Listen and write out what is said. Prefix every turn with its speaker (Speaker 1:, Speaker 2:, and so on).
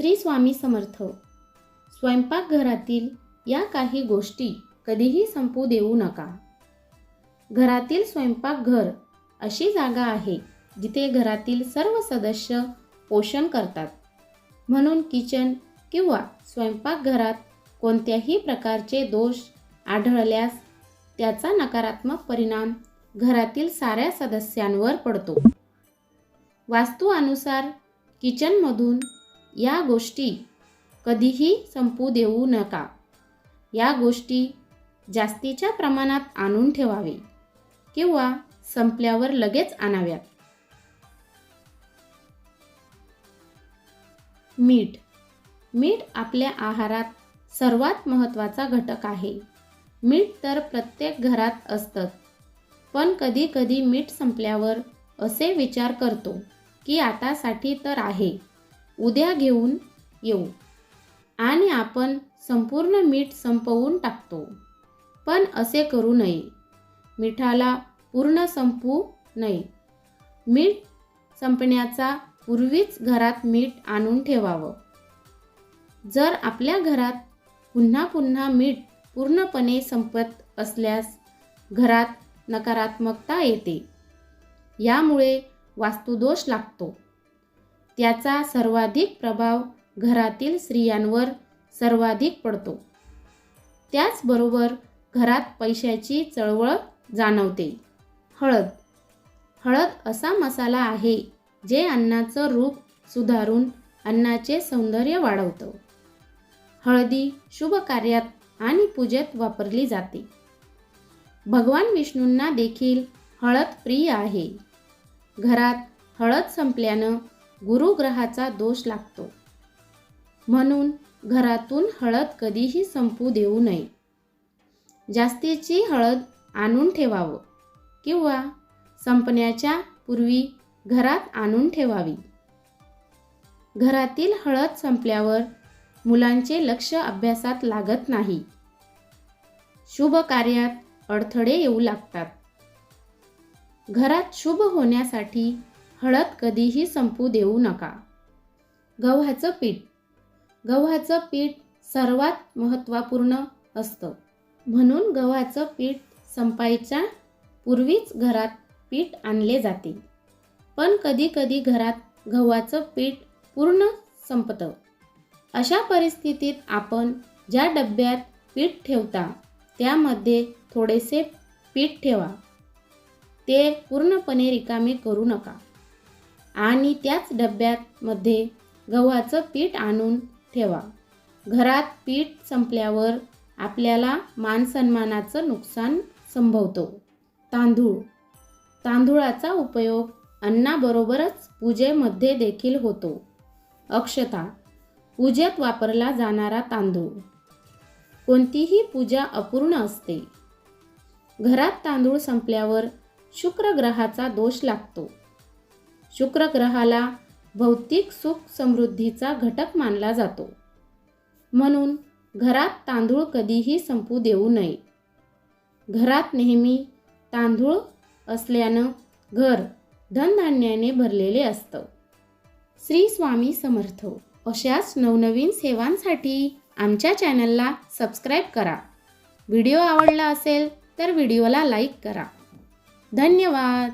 Speaker 1: श्री स्वामी समर्थ. स्वयंपाकघरातील या काही गोष्टी कधीही संपू देऊ नका. घरातील स्वयंपाकघर अशी जागा आहे जिथे घरातील सर्व सदस्य पोषण करतात. म्हणून किचन किंवा स्वयंपाकघरात कोणत्याही प्रकारचे दोष आढळल्यास त्याचा नकारात्मक परिणाम घरातील साऱ्या सदस्यांवर पडतो. वास्तुअनुसार किचनमधून या गोष्टी कधीही संपू देऊ नका. या गोष्टी जास्तीच्या प्रमाणात आणून ठेवावे किंवा संपल्यावर लगेच आणाव्यात. मीठ. मीठ आपल्या आहारात सर्वात महत्त्वाचा घटक आहे. मीठ तर प्रत्येक घरात असतंच पण कधी कधी मीठ संपल्यावर असे विचार करतो की आतासाठी तर आहे. उद्या घेऊन येऊ. आणि आपण संपूर्ण मीठ संपवून टाकतो. पण असे करू नये. मिठाला पूर्ण संपू नये. मीठ संपण्याचा पूर्वीच घरात मीठ आणून ठेवावं. जर आपल्या घरात पुन्हा पुन्हा मीठ पूर्णपणे संपत असल्यास घरात नकारात्मकता येते. यामुळे वास्तुदोष लागतो. त्याचा सर्वाधिक प्रभाव घरातील स्त्रियांवर सर्वाधिक पडतो. त्याचबरोबर घरात पैशाची चळवळ जाणवते. हळद. हळद असा मसाला आहे जे अन्नाचं रूप सुधारून अन्नाचे सौंदर्य वाढवतं. हळदी शुभ कार्यात आणि पूजेत वापरली जाते. भगवान विष्णूंना देखील हळद प्रिय आहे. घरात हळद संपल्यानं गुरुग्रहाचा दोष लागतो. म्हणून घरातून हळद कधीही संपू देऊ नये. जास्तीची हळद आणून ठेवावं किंवा संपण्याच्या पूर्वी घरात आणून ठेवावी. घरातील हळद संपल्यावर मुलांचे लक्ष अभ्यासात लागत नाही. शुभ कार्यात अडथळे येऊ लागतात. घरात शुभ होण्यासाठी हळद कधीही संपू देऊ नका. गव्हाचं पीठ. गव्हाचं पीठ सर्वात महत्त्वपूर्ण असतं. म्हणून गव्हाचं पीठ संपायच्या पूर्वीच घरात पीठ आणले जाते. पण कधीकधी घरात गव्हाचं पीठ पूर्ण संपतं. अशा परिस्थितीत आपण ज्या डब्यात पीठ ठेवता त्यामध्ये थोडेसे पीठ ठेवा. ते पूर्णपणे रिकामे करू नका. आणि त्याच डब्यामध्ये गव्हाचं पीठ आणून ठेवा. घरात पीठ संपल्यावर आपल्याला मानसन्मानाचं नुकसान संभवतो. तांदूळ. तांदूळाचा उपयोग अन्नाबरोबरच पूजेमध्ये देखील होतो. अक्षता. पूजेत वापरला जाणारा तांदूळ. कोणतीही पूजा अपूर्ण असते. घरात तांदूळ संपल्यावर शुक्र ग्रहाचा दोष लागतो. शुक्र ग्रहाला भौतिक सुख समृद्धीचा घटक मानला जातो. म्हणून घरात तांदूळ कधीही संपू देऊ नये. घरात नेहमी तांदूळ असल्यानं घर धनधान्याने भरलेले असतं. श्री स्वामी समर्थ. अशाच नवनवीन सेवांसाठी आमच्या चॅनलला सबस्क्राईब करा. व्हिडिओ आवडला असेल तर व्हिडिओला लाईक करा. धन्यवाद.